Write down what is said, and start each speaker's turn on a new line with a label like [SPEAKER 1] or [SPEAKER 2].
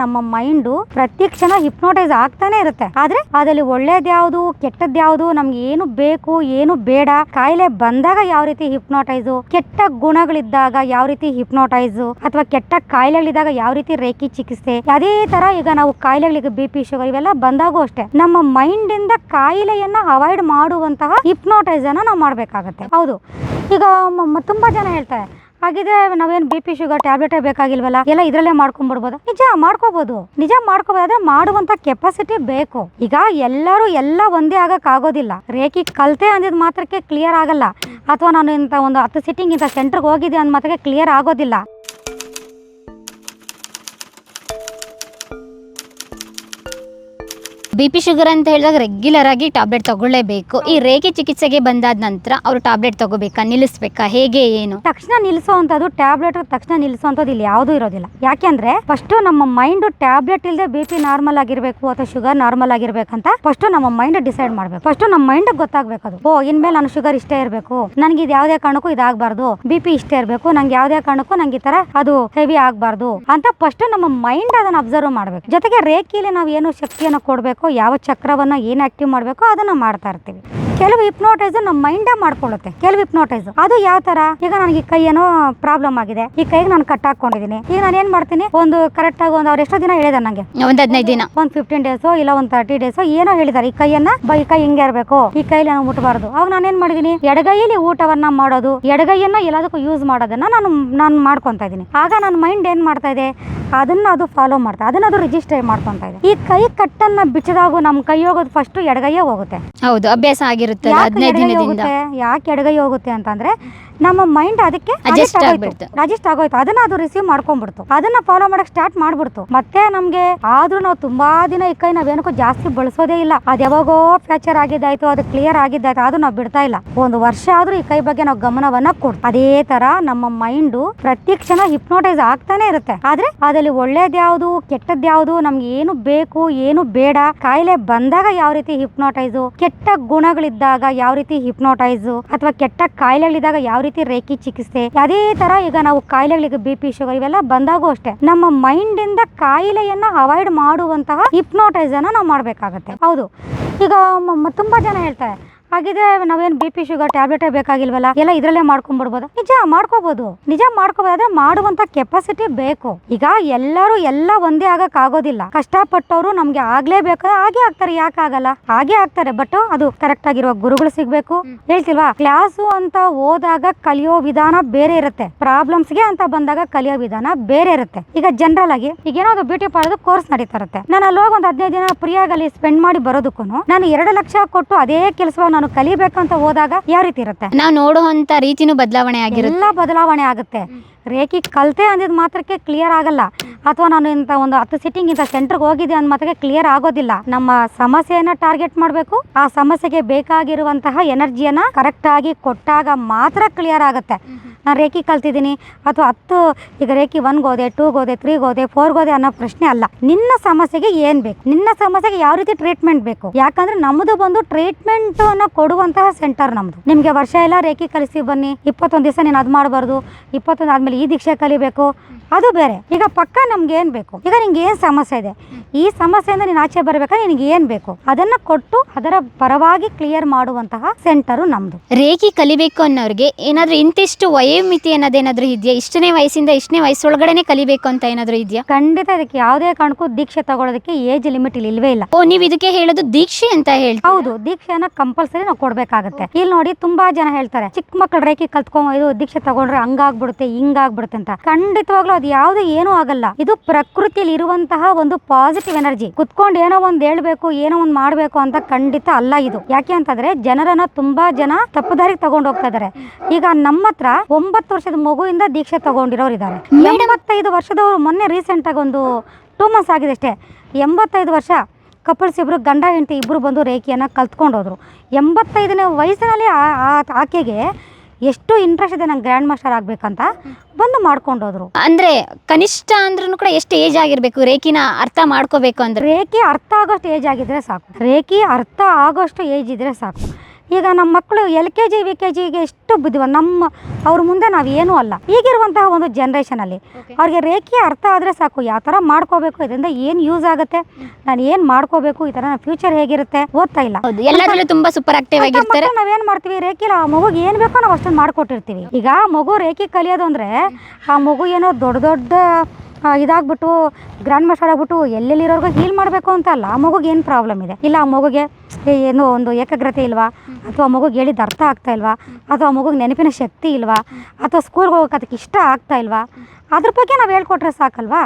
[SPEAKER 1] ನಮ್ಮ ಮೈಂಡು ಪ್ರತಿ ಕ್ಷಣ ಹಿಪ್ನೋಟೈಸ್ ಆಗ್ತಾನೆ ಇರುತ್ತೆ. ಆದ್ರೆ ಅದ್ರಲ್ಲಿ ಒಳ್ಳೇದ್ ಯಾವ್ದು, ಕೆಟ್ಟದ್ ಯಾವ್ದು, ನಮ್ಗೆ ಏನು ಬೇಕು, ಏನು ಬೇಡ, ಕಾಯಿಲೆ ಬಂದಾಗ ಯಾವ ರೀತಿ ಹಿಪ್ನೋಟೈಸ್, ಕೆಟ್ಟ ಗುಣಗಳಿದ್ದಾಗ ಯಾವ ರೀತಿ ಹಿಪ್ನೋಟೈಸ್, ಅಥವಾ ಕೆಟ್ಟ ಕಾಯಿಲೆಗಳಿದ್ದಾಗ ಯಾವ ರೀತಿ ರೇಖಿ ಚಿಕಿತ್ಸೆ, ಅದೇ ತರ ಈಗ ನಾವು ಕಾಯಿಲೆಗಳಿಗೆ ಬಿ ಪಿ ಶುಗರ್ ಇವೆಲ್ಲ ಬಂದಾಗೂ ಅಷ್ಟೇ. ನಮ್ಮ ಮೈಂಡ್ ಇಂದ ಕಾಯಿಲೆಯನ್ನ ಅವಾಯ್ಡ್ ಮಾಡುವಂತಹ ಹಿಪ್ನೋಟೈಸ್ ಅನ್ನ ನಾವು ಮಾಡ್ಬೇಕಾಗತ್ತೆ. ಹೌದು. ಈಗ ತುಂಬಾ ಜನ ಹೇಳ್ತಾರೆ ಹಾಗಿದ್ರೆ ನಾವೇನು ಬಿ ಪಿ ಶುಗರ್ ಟ್ಯಾಬ್ಲೆಟೇ ಬೇಕಾಗಿಲ್ವಲ್ಲ? ಎಲ್ಲ ಇದ್ರಲ್ಲೇ ಮಾಡ್ಕೊಂಡ್ಬಿಡ್ಬೋದು ನಿಜ ಮಾಡ್ಕೋಬಹುದು ನಿಜ ಮಾಡ್ಕೋಬೋದಾದ್ರೆ ಮಾಡುವಂತ ಕೆಪಾಸಿಟಿ ಬೇಕು. ಈಗ ಎಲ್ಲರೂ ಎಲ್ಲ ಒಂದೇ ಆಗಕ್ ಆಗೋದಿಲ್ಲ. ರೇಖಿ ಕಲ್ತೆ ಅಂದಿದ್ ಮಾತ್ರಕ್ಕೆ ಕ್ಲಿಯರ್ ಆಗಲ್ಲ. ಅಥವಾ ನಾನು ಇಂಥ ಒಂದು ಹತ್ತು ಸಿಟ್ಟಿಂಗ್ ಇಂಥ ಸೆಂಟರ್ಗೆ ಹೋಗಿದ್ದೆ ಅಂದ ಮಾತ್ರಕ್ಕೆ ಕ್ಲಿಯರ್ ಆಗೋದಿಲ್ಲ.
[SPEAKER 2] ಬಿ ಪಿ ಶುಗರ್ ಅಂತ ಹೇಳಿದಾಗ ರೆಗ್ಯುಲರ್ ಆಗಿ ಟ್ಯಾಬ್ಲೆಟ್ ತಗೊಳ್ಳೇಬೇಕು. ಈ ರೇಖೆ ಚಿಕಿತ್ಸೆಗೆ ಬಂದಾದ ನಂತರ ಅವರು ಟ್ಯಾಬ್ಲೆಟ್ ತಗೋಬೇಕಾ, ನಿಲ್ಲಿಸ್ಬೇಕಾ, ಹೇಗೆ, ಏನು?
[SPEAKER 1] ತಕ್ಷಣ ನಿಲ್ಲಿಸುವಂಥದ್ದು ಟ್ಯಾಬ್ಲೆಟ್ ತಕ್ಷಣ ನಿಲ್ಲಿಸುವಂಥದ್ದು ಇಲ್ಲಿ ಯಾವುದೂ ಇರೋದಿಲ್ಲ. ಯಾಕೆಂದ್ರೆ ಫಸ್ಟ್ ನಮ್ಮ ಮೈಂಡ್ ಟ್ಯಾಬ್ಲೆಟ್ ಇಲ್ಲದೆ ಬಿ ಪಿ ನಾರ್ಮಲ್ ಆಗಿರ್ಬೇಕು ಅಥವಾ ಶುಗರ್ ನಾರ್ಮಲ್ ಆಗಿರ್ಬೇಕಂತ ಫಸ್ಟ್ ನಮ್ಮ ಮೈಂಡ್ ಡಿಸೈಡ್ ಮಾಡ್ಬೇಕು. ಫಸ್ಟ್ ನಮ್ಮ ಮೈಂಡ್ ಗೊತ್ತಾಗ್ಬೇಕು ಅದು. ಓ, ಇನ್ಮೇಲೆ ನಾನು ಶುಗರ್ ಇಷ್ಟೇ ಇರಬೇಕು. ನನಗೆ ಇದು ಯಾವುದೇ ಕಾರಣಕ್ಕೂ ಇದಾಗಬಾರ್ದು. ಬಿ ಪಿ ಇಷ್ಟೇ ಇರಬೇಕು. ನಂಗೆ ಯಾವುದೇ ಕಾರಣಕ್ಕೂ ನಂಗೆ ಈ ತರ ಅದು ಹೆವಿ ಆಗಬಾರ್ದು ಅಂತ ಫಸ್ಟ್ ನಮ್ಮ ಮೈಂಡ್ ಅದನ್ನ ಅಬ್ಸರ್ವ್ ಮಾಡ್ಬೇಕು. ಜೊತೆಗೆ ರೇಖೆಯಲ್ಲಿ ನಾವು ಏನು ಶಕ್ತಿಯನ್ನು ಕೊಡಬೇಕು ಯಾವ ಚಕ್ರವನ್ನ ಏನ್ ಆ್ಯಕ್ಟಿವ್ ಮಾಡಬೇಕು ಅದನ್ನ ಮಾಡ್ತಾ ಇರ್ತೀವಿ. ಕೆಲವು ಹಿಪ್ನೋಟೈಸ್ ನಮ್ಮ ಮೈಂಡೇ ಮಾಡ್ಕೊಳ್ಳುತ್ತೆ. ಕೆಲವು ಹಿಪ್ನೋಟೈಸ್ ಅದು ಯಾವ ತರ? ಈಗ ನನಗೆ ಕೈ ಏನೋ ಪ್ರಾಬ್ಲಮ್ ಆಗಿದೆ. ಈ ಕೈಗೆ ನಾನು ಕಟ್ ಹಾಕೊಂಡಿದ್ದೀನಿ ಈಗ ನಾನು ಏನ್ ಮಾಡ್ತೀನಿ? ಒಂದು ಕರೆಕ್ಟ್ ಆಗಿ ಒಂದು ಅವ್ರು ಎಷ್ಟೋ ದಿನ ಹೇಳಿದ ನಂಗೆ.
[SPEAKER 2] ಒಂದ್ ಹದಿನೈದು ದಿನ.
[SPEAKER 1] ಒಂದ್ ಫಿಫ್ಟೀನ್ ಡೇಸೋ ಇಲ್ಲ ಒಂದ್ ತರ್ಟಿ ಡೇಸೋ ಏನೋ ಹೇಳಿದಾರೆ. ಈ ಕೈಯನ್ನ ಬೈ ಕೈ ಹಿಂಗೆ ಇರಬೇಕು. ಈ ಕೈಲಿ ನಾನು ಮುಟ್ಟಬಾರ್ದು ಅವಾಗ ನಾನು ಏನ್ ಮಾಡಿದೀನಿ? ಎಡಗೈಯಲ್ಲಿ ಊಟವನ್ನ ಮಾಡೋದು. ಎಡಗೈಯನ್ನ ಎಲ್ಲದಕ್ಕೂ ಯೂಸ್ ಮಾಡೋದನ್ನ ನಾನು ನಾನು ಮಾಡ್ಕೊಂತ ಇದೀನಿ ಆಗ ನನ್ನ ಮೈಂಡ್ ಏನ್ ಮಾಡ್ತಾ ಇದೆ? ಅದನ್ನ ಅದು ಫಾಲೋ ಮಾಡ್ತಾ ಅದನ್ನ ಅದು ರಿಜಿಸ್ಟರ್ ಮಾಡ್ಕೊಂತ ಇದೆ. ಈ ಕೈ ಕಟ್ಟನ್ನ ಬಿಚ್ಚದಾಗೂ ನಮ್ಮ ಕೈ ಹೋಗೋದು ಫಸ್ಟ್ ಎಡಗೈಯೇ ಹೋಗುತ್ತೆ.
[SPEAKER 2] ಹೌದು ಅಭ್ಯಾಸ ಆಗಿರುತ್ತೆ
[SPEAKER 1] ಯಾಕೆ
[SPEAKER 2] ಹದಿನೈದು
[SPEAKER 1] ಎಡಗೈ
[SPEAKER 2] ದಿನದಿಂದ.
[SPEAKER 1] ಹೋಗುತ್ತೆ? ಯಾಕೆ ಎಡಗೈ ಹೋಗುತ್ತೆ ಅಂತಂದ್ರೆ ನಮ್ಮ ಮೈಂಡ್ ಅದಕ್ಕೆ
[SPEAKER 2] Adjust ಆಗ್ಬಿಡ್ತು.
[SPEAKER 1] ಅಡ್ಜಸ್ಟ್ ಆಗೋಯ್ತು. ಅದನ್ನ ಅದು ರಿಸೀವ್ ಮಾಡ್ಕೊಂಡ್ಬಿಡ್ತು. ಅದನ್ನ ಫಾಲೋ ಮಾಡಕ್ ಸ್ಟಾರ್ಟ್ ಮಾಡ್ಬಿಡ್ತು. ಮತ್ತೆ ನಮ್ಗೆ ಆದ್ರೂ ನಾವು ತುಂಬಾ ದಿನ ಈ ಕೈ ನಾವೇನಕ್ಕೂ ಜಾಸ್ತಿ ಬಳಸೋದೇ ಇಲ್ಲ. ಅದ್ ಯಾವಾಗೋ ಫ್ರಾಕ್ಚರ್ ಆಗಿದ್ದಾಯ್ತು ಅದು ಕ್ಲಿಯರ್ ಆಗಿದ್ದಾಯ್ತು ಅದು ನಾವು ಬಿಡ್ತಾ ಇಲ್ಲ. ಒಂದು ವರ್ಷ ಆದ್ರೂ ಈ ಕೈ ಬಗ್ಗೆ ನಾವು ಗಮನವನ್ನ ಕೊಡ್ ಅದೇ ತರ ನಮ್ಮ ಮೈಂಡ್ ಪ್ರತಿ ಕ್ಷಣ ಹಿಪ್ನೋಟೈಸ್ ಆಗ್ತಾನೆ ಇರುತ್ತೆ. ಆದ್ರೆ ಅದ್ರಲ್ಲಿ ಒಳ್ಳೇದ್ ಯಾವ್ದು ಕೆಟ್ಟದ್ ಯಾವ್ದು ನಮ್ಗೆ ಏನು ಬೇಕು ಏನು ಬೇಡ ಕಾಯಿಲೆ ಬಂದಾಗ ಯಾವ ರೀತಿ ಹಿಪ್ನೋಟೈಸು, ಕೆಟ್ಟ ಗುಣಗಳಿದ್ದಾಗ ಯಾವ ರೀತಿ ಹಿಪ್ನೋಟೈಸು, ಅಥವಾ ಕೆಟ್ಟ ಕಾಯಿಲೆಗಳಿದ್ದಾಗ ಯಾವ ರೀತಿ ರೇಖಿ ಚಿಕಿತ್ಸೆ, ಅದೇ ತರ ಈಗ ನಾವು ಕಾಯಿಲೆಗಳಿಗೆ ಬಿ ಪಿ ಶುಗರ್ ಇವೆಲ್ಲ ಬಂದಾಗೂ ಅಷ್ಟೇ. ನಮ್ಮ ಮೈಂಡ್ ಇಂದ ಕಾಯಿಲೆಯನ್ನ ಅವಾಯ್ಡ್ ಮಾಡುವಂತಹ ಹಿಪ್ನೋಟೈಸ್ ಅನ್ನ ನಾವು ಮಾಡಬೇಕಾಗತ್ತೆ. ಹೌದು. ಈಗ ತುಂಬಾ ಜನ ಹೇಳ್ತಾರೆ ಹಾಗಿದ್ರೆ ನಾವೇನು ಬಿ ಪಿ ಶುಗರ್ ಟ್ಯಾಬ್ಲೆಟೇ ಬೇಕಾಗಿಲ್ವಲ್ಲ? ಎಲ್ಲ ಇದ್ರಲ್ಲೇ ಮಾಡ್ಕೊಂಡ್ಬಿಡ್ಬೋದು ನಿಜ ಮಾಡ್ಕೋಬಹುದು ನಿಜ ಮಾಡ್ಕೋಬೋದಾದ್ರೆ ಮಾಡುವಂತ ಕೆಪಾಸಿಟಿ ಬೇಕು. ಈಗ ಎಲ್ಲರೂ ಎಲ್ಲ ಒಂದೇ ಆಗಕ್ ಆಗೋದಿಲ್ಲ. ಕಷ್ಟಪಟ್ಟವರು ನಮ್ಗೆ ಆಗ್ಲೇಬೇಕು ಹಾಗೆ ಆಗ್ತಾರೆ ಯಾಕೆ ಆಗಲ್ಲ? ಹಾಗೆ ಆಗ್ತಾರೆ. ಬಟ್ ಅದು ಕರೆಕ್ಟ್ ಆಗಿರುವ ಗುರುಗಳು ಸಿಗ್ಬೇಕು. ಹೇಳ್ತಿಲ್ವಾ? ಕ್ಲಾಸು ಅಂತ ಹೋದಾಗ ಕಲಿಯೋ ವಿಧಾನ ಬೇರೆ ಇರುತ್ತೆ. ಪ್ರಾಬ್ಲಮ್ಸ್ಗೆ ಅಂತ ಬಂದಾಗ ಕಲಿಯೋ ವಿಧಾನ ಬೇರೆ ಇರುತ್ತೆ. ಈಗ ಜನರಲ್ ಆಗಿ ಈಗ ಏನೋ ಒಂದು ಬ್ಯೂಟಿ ಪಾರ್ಲರ್ ಕೋರ್ಸ್ ನಡೀತಾ ಇರುತ್ತೆ. ನಾನು ಅಲ್ಲಿ ಹೋಗಿ ಒಂದು ಹದಿನೈದು ದಿನ ಫ್ರೀಯಾಗಿ ಅಲ್ಲಿ ಸ್ಪೆಂಡ್ ಮಾಡಿ ಬರೋದಕ್ಕೂ ನಾನು ಎರಡು ಲಕ್ಷ ಕೊಟ್ಟು ಅದೇ ಕೆಲಸವಾಗಿ ನಾನು ಕಲಿಬೇಕಂತ ಹೋದಾಗ ಯಾವ ರೀತಿ ಇರುತ್ತೆ?
[SPEAKER 2] ನಾವು ನೋಡುವಂತ ರೀತಿನೂ ಬದಲಾವಣೆ ಆಗಿರುತ್ತೆ.
[SPEAKER 1] ಎಲ್ಲ ಬದಲಾವಣೆ ಆಗುತ್ತೆ. ರೇಖಿ ಕಲ್ತೆ ಅಂದಿದ್ ಮಾತ್ರಕ್ಕೆ ಕ್ಲಿಯರ್ ಆಗಲ್ಲ. ಅಥವಾ ನಾನು ಇಂಥ ಒಂದು ಹತ್ತು ಸಿಟ್ಟಿಂಗ್ ಇಂಥ ಸೆಂಟರ್ಗೆ ಹೋಗಿದ್ದೆ ಅಂದ ಮಾತ್ರಕ್ಕೆ ಕ್ಲಿಯರ್ ಆಗೋದಿಲ್ಲ. ನಮ್ಮ ಸಮಸ್ಯೆಯನ್ನ ಟಾರ್ಗೆಟ್ ಮಾಡಬೇಕು. ಆ ಸಮಸ್ಯೆಗೆ ಬೇಕಾಗಿರುವಂತಹ ಎನರ್ಜಿಯನ್ನ ಕರೆಕ್ಟ್ ಆಗಿ ಕೊಟ್ಟಾಗ ಮಾತ್ರ ಕ್ಲಿಯರ್ ಆಗುತ್ತೆ. ನಾನು ರೇಖಿ ಕಲ್ತಿದ್ದೀನಿ. ಅಥವಾ ಹತ್ತು, ಈಗ ರೇಖಿ ಒನ್ಗೆ ಹೋದೆ ಟೂ ಗೋದೆ ತ್ರೀಗೆ ಗೋದೆ ಫೋರ್ಗೆ ಹೋದೆ ಅನ್ನೋ ಪ್ರಶ್ನೆ ಅಲ್ಲ. ನಿನ್ನ ಸಮಸ್ಯೆಗೆ ಏನು ಬೇಕು? ನಿನ್ನ ಸಮಸ್ಯೆಗೆ ಯಾವ ರೀತಿ ಟ್ರೀಟ್ಮೆಂಟ್ ಬೇಕು? ಯಾಕಂದ್ರೆ ನಮ್ಮದು ಬಂದು ಟ್ರೀಟ್ಮೆಂಟ್ ಅನ್ನ ಕೊಡುವಂತಹ ಸೆಂಟರ್ ನಮ್ದು. ನಿಮಗೆ ವರ್ಷ ಎಲ್ಲ ರೇಖಿ ಕಲಿಸಿ ಬನ್ನಿ. ಇಪ್ಪತ್ತೊಂದು ದಿವಸ ನೀನು ಅದ್ ಮಾಡಬಾರ್ದು. ಇಪ್ಪತ್ತೊಂದು ಆದ್ಮೇಲೆ ಈ ದೀಕ್ಷೆ ಕಲಿಬೇಕು. ಅದು ಬೇರೆ. ಈಗ ಪಕ್ಕ ನಮ್ಗೆ ಏನ್ ಬೇಕು? ಈಗ ನಿಂಗೆ ಏನ್ ಸಮಸ್ಯೆ ಇದೆ? ಈ ಸಮಸ್ಯೆಯಿಂದ ನೀನು ಆಚೆ ಬರ್ಬೇಕಾದ್ರೆ ನಿನಗೆ ಏನ್ ಬೇಕು? ಅದನ್ನ ಕೊಟ್ಟು ಅದರ ಪರವಾಗಿ ಕ್ಲಿಯರ್ ಮಾಡುವಂತಹ ಸೆಂಟರು ನಮ್ದು.
[SPEAKER 2] ರೇಖಿ ಕಲಿಬೇಕು ಅನ್ನೋರಿಗೆ ಏನಾದ್ರೂ ಇಂತಿಷ್ಟು ವಯೋಮಿತಿ ಅನ್ನೋದೇನಾದ್ರೂ ಇದೆಯಾ? ಇಷ್ಟನೇ ವಯಸ್ಸಿಂದ ಇಷ್ಟನೇ ವಯಸ್ಸೊಳಗಡೆನೆ ಕಲಿಬೇಕು ಅಂತ ಏನಾದ್ರೂ ಇದೆಯಾ?
[SPEAKER 1] ಖಂಡಿತ ಇದಕ್ಕೆ ಯಾವುದೇ ಕಾರಣಕ್ಕೂ ದೀಕ್ಷೆ ತಗೊಳ್ಳೋದಕ್ಕೆ ಏಜ್ ಲಿಮಿಟ್ ಇಲ್ಲಿ ಇಲ್ವೇ ಇಲ್ಲ.
[SPEAKER 2] ಓ ನೀವು ಇದಕ್ಕೆ ಹೇಳೋದು ದೀಕ್ಷೆ ಅಂತ ಹೇಳಿ
[SPEAKER 1] ಹೌದು ದೀಕ್ಷೆಯನ್ನ ಕಂಪಲ್ಸರಿ ನಾವು ಕೊಡ್ಬೇಕಾಗತ್ತೆ. ಇಲ್ಲಿ ನೋಡಿ ತುಂಬಾ ಜನ ಹೇಳ್ತಾರೆ ಚಿಕ್ಕ ಮಕ್ಕಳು ರೇಖೆ ಕಲ್ತ್ಕೊಂಡ್ ಇದು ದೀಕ್ಷೆ ತಗೊಂಡ್ರೆ ಹಂಗಾಗ್ಬಿಡುತ್ತೆ ಹಿಂಗಾಗ್ಬಿಡುತ್ತೆ ಅಂತ. ಖಂಡಿತವಾಗ್ಲೂ ಅದು ಯಾವ್ದು ಏನೂ ಆಗಲ್ಲ. ಇದು ಪ್ರಕೃತಿಯಲ್ಲಿ ಇರುವಂತಹ ಒಂದು ಪಾಸಿಟಿವ್ ಎನರ್ಜಿ ಕುತ್ಕೊಂಡು ಏನೋ ಒಂದ್ ಹೇಳ್ಬೇಕು ಏನೋ ಒಂದ್ ಮಾಡ್ಬೇಕು ಅಂತ ಖಂಡಿತ ಅಲ್ಲ ಇದು. ಯಾಕೆ ಅಂತಂದ್ರೆ ಜನರನ್ನ ತುಂಬಾ ಜನ ತಪ್ಪು ದಾರಿಗೆ ತಗೊಂಡು ಹೋಗ್ತಾ ಇದಾರೆ. ಈಗ ನಮ್ಮ ಹತ್ರ ಒಂಬತ್ತು ವರ್ಷದ ಮಗುವಿಂದ ದೀಕ್ಷೆ ತಗೊಂಡಿರೋರು ಇದ್ದಾರೆ ಎಂಬತ್ತೈದು ವರ್ಷದವರು ಮೊನ್ನೆ ರೀಸೆಂಟ್ ಆಗಿ ಒಂದು ಟೂ ಮಂತ್ಸ್ ಆಗಿದೆ ಅಷ್ಟೇ. ಎಂಬತ್ತೈದು ವರ್ಷ ಕಪಲ್ಸ್ ಇಬ್ರು ಗಂಡ ಹೆಂಡತಿ ಇಬ್ರು ಬಂದು ರೇಖೆಯನ್ನು ಕಲ್ತ್ಕೊಂಡು ಹೋದ್ರು. ಎಂಬತ್ತೈದನೇ ವಯಸ್ಸಿನಲ್ಲಿ ಆಕೆಗೆ ಎಷ್ಟು ಇಂಟ್ರೆಸ್ಟ್ ಇದೆ ನಂಗೆ ಗ್ರ್ಯಾಂಡ್ ಮಾಸ್ಟರ್ ಆಗಬೇಕಂತ ಬಂದು ಮಾಡ್ಕೊಂಡು ಹೋದ್ರು
[SPEAKER 2] ಅಂದ್ರೆ ಕನಿಷ್ಠ ಅಂದ್ರೂ ಕೂಡ ಎಷ್ಟು ಏಜ್ ಆಗಿರಬೇಕು ರೇಖಿನ ಅರ್ಥ ಮಾಡ್ಕೋಬೇಕು ಅಂದ್ರೆ.
[SPEAKER 1] ರೇಖೆ ಅರ್ಥ ಆಗೋಷ್ಟು ಏಜ್ ಆಗಿದ್ರೆ ಸಾಕು. ರೇಖೆ ಅರ್ಥ ಆಗೋಷ್ಟು ಏಜ್ ಇದ್ರೆ ಸಾಕು. ಈಗ ನಮ್ಮ ಮಕ್ಕಳು L K G V K ಜಿಗೆ ಎಷ್ಟು ಬುದ್ಧಿವ ನಮ್ಮ ಅವ್ರ ಮುಂದೆ ನಾವು ಏನೂ ಅಲ್ಲ. ಈಗಿರುವಂತಹ ಒಂದು ಜನ್ರೇಷನಲ್ಲಿ ಅವ್ರಿಗೆ ರೇಖೆ ಅರ್ಥ ಆದರೆ ಸಾಕು ಯಾವ ಥರ ಮಾಡ್ಕೋಬೇಕು ಇದರಿಂದ ಏನು ಯೂಸ್ ಆಗುತ್ತೆ ನಾನು ಏನು ಮಾಡ್ಕೋಬೇಕು ಈ ಥರ ಫ್ಯೂಚರ್ ಹೇಗಿರುತ್ತೆ ಓದ್ತಾ ಇಲ್ಲ.
[SPEAKER 2] ಎಲ್ಲದರಲ್ಲೂ ತುಂಬಾ ಸೂಪರ್ ಆಕ್ಟಿವ್ ಆಗಿರ್ತಾರೆ.
[SPEAKER 1] ನಾವೇನು ಮಾಡ್ತೀವಿ ರೇಖಿಲ ಆ ಮಗುಗೆ ಏನು ಬೇಕೋ ನಾವು ಅಷ್ಟೊಂದು ಮಾಡ್ಕೊಟ್ಟಿರ್ತೀವಿ. ಈಗ ಮಗು ರೇಖೆ ಕಲಿಯೋದು ಅಂದರೆ ಆ ಮಗು ಏನೋ ದೊಡ್ಡ ದೊಡ್ಡ ಇದಾಗ್ಬಿಟ್ಟು ಗ್ರ್ಯಾಂಡ್ ಮಾಸ್ಟರ್ ಆಗ್ಬಿಟ್ಟು ಎಲ್ಲೆಲ್ಲಿರೋರ್ಗು ಹೀಲ್ ಮಾಡಬೇಕು ಅಂತ ಅಲ್ಲ, ಆ ಮಗುಗೆ ಏನು ಪ್ರಾಬ್ಲಮ್ ಇದೆ? ಇಲ್ಲ, ಆ ಮಗುಗೆ ಏನೋ ಒಂದು ಏಕಾಗ್ರತೆ ಇಲ್ವಾ? ಅಥವಾ ಆ ಮಗುಗೆ ಹೇಳಿದ ಅರ್ಥ ಆಗ್ತಾ ಇಲ್ವಾ? ಅಥವಾ ಆ ಮಗುಗೆ ನೆನಪಿನ ಶಕ್ತಿ ಇಲ್ವಾ? ಅಥವಾ ಸ್ಕೂಲ್ಗೆ ಹೋಗೋಕೆ ಅದಕ್ಕೆ ಇಷ್ಟ ಆಗ್ತಾ ಇಲ್ವಾ? ಅದ್ರ ಬಗ್ಗೆ ನಾವು ಹೇಳ್ಕೊಟ್ರೆ ಸಾಕಲ್ವಾ?